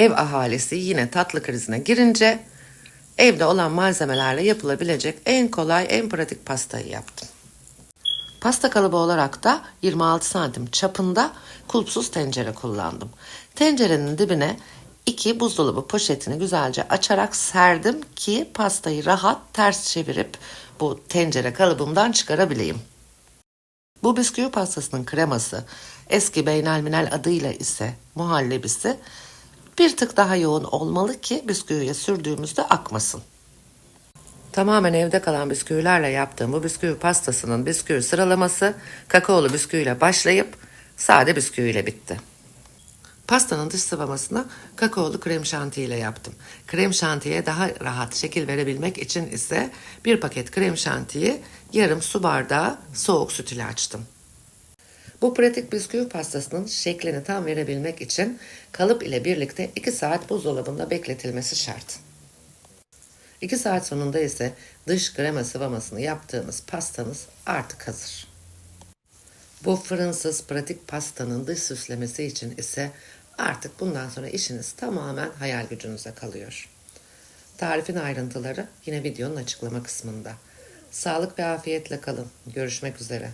ev ahalisi yine tatlı krizine girince evde olan malzemelerle yapılabilecek en kolay, en pratik pastayı yaptım. Pasta kalıbı olarak da 26 santim çapında kulpsuz tencere kullandım. Tencerenin dibine iki buzdolabı poşetini güzelce açarak serdim ki pastayı rahat ters çevirip bu tencere kalıbımdan çıkarabileyim. Bu bisküvi pastasının kreması eski beynelminel adıyla ise muhallebisi bir tık daha yoğun olmalı ki bisküviye sürdüğümüzde akmasın. Tamamen evde kalan bisküvilerle yaptığım bu bisküvi pastasının bisküvi sıralaması kakaolu bisküviyle başlayıp sade bisküviyle bitti. Pastanın dış sıvamasını kakaolu krem şanti ile yaptım. Krem şantiye daha rahat şekil verebilmek için ise bir paket krem şantiyi yarım su bardağı soğuk süt ile açtım. Bu pratik bisküvi pastasının şeklini tam verebilmek için kalıp ile birlikte 2 saat buzdolabında bekletilmesi şart. 2 saat sonunda ise dış krema sıvamasını yaptığımız pastanız artık hazır. Bu fırınsız pratik pastanın dış süslemesi için ise artık bundan sonra işiniz tamamen hayal gücünüze kalıyor. Tarifin ayrıntıları yine videonun açıklama kısmında. Sağlık ve afiyetle kalın. Görüşmek üzere.